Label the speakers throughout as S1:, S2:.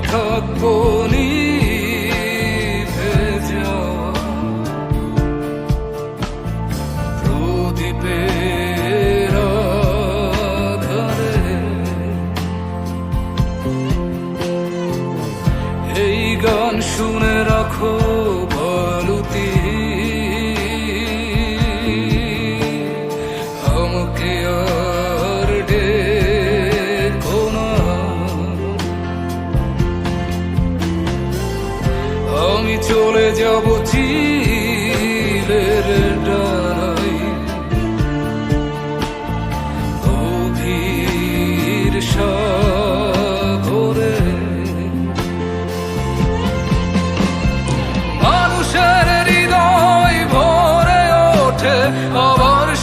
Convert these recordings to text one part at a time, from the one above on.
S1: takvoni.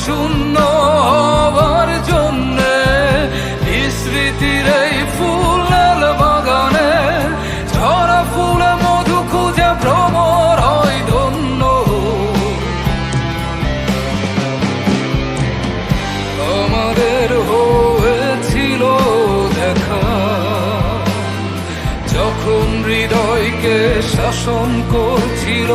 S1: শূন্য হওয়ার জন্যে স্মৃতির এই ফুলের বাগানে ঝরা ফুলে মধু খুঁজে ভ্রমর হয় ধন্য। আমাদের হয়েছিল দেখা, যখন হৃদয়কে শাসন করছিল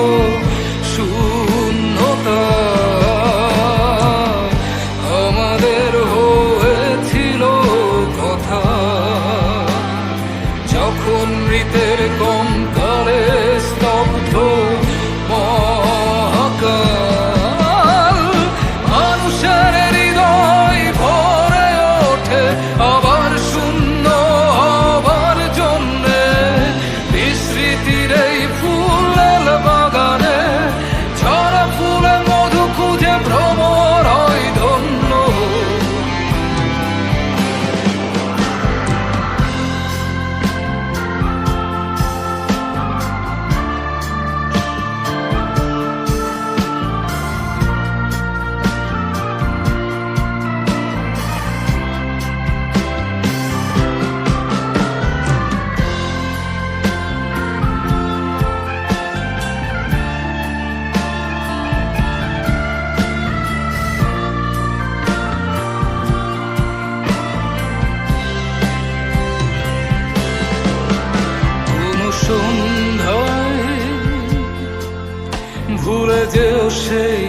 S1: সেই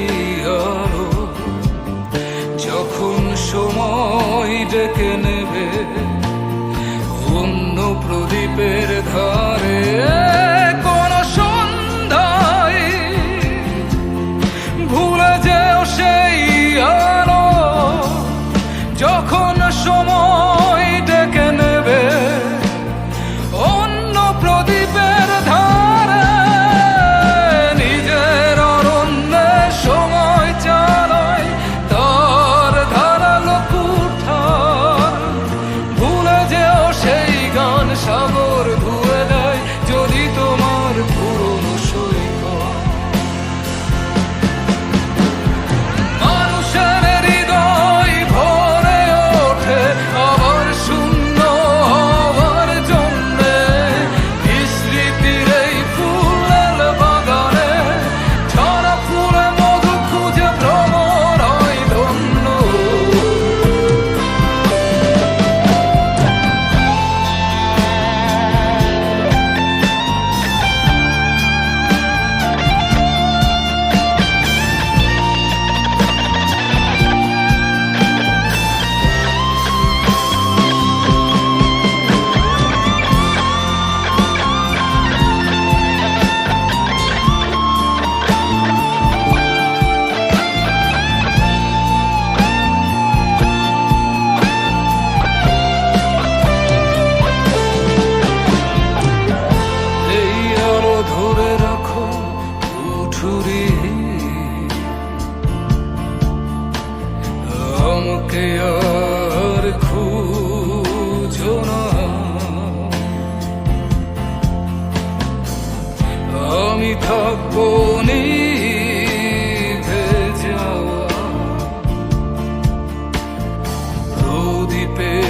S1: আলো, যখন সময় ডেকে নেবে, অন্য প্রদীপের ধারে কোন সন্ধ্যায় ভুলে যেও সেই আলো, যখন সময় থাকব নিভে যাওয়া। প্রদীপে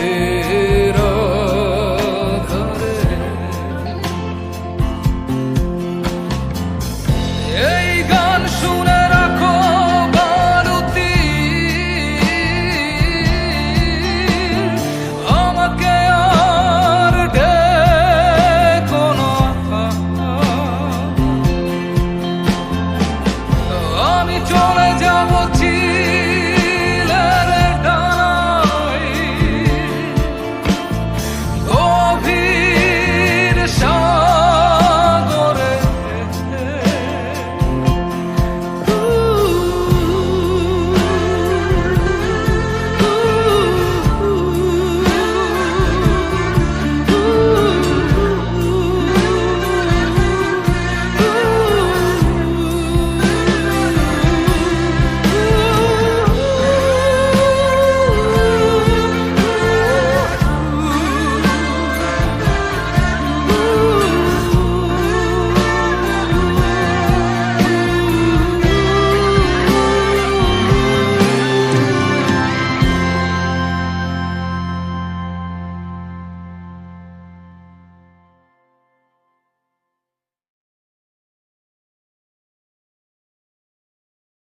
S1: gonna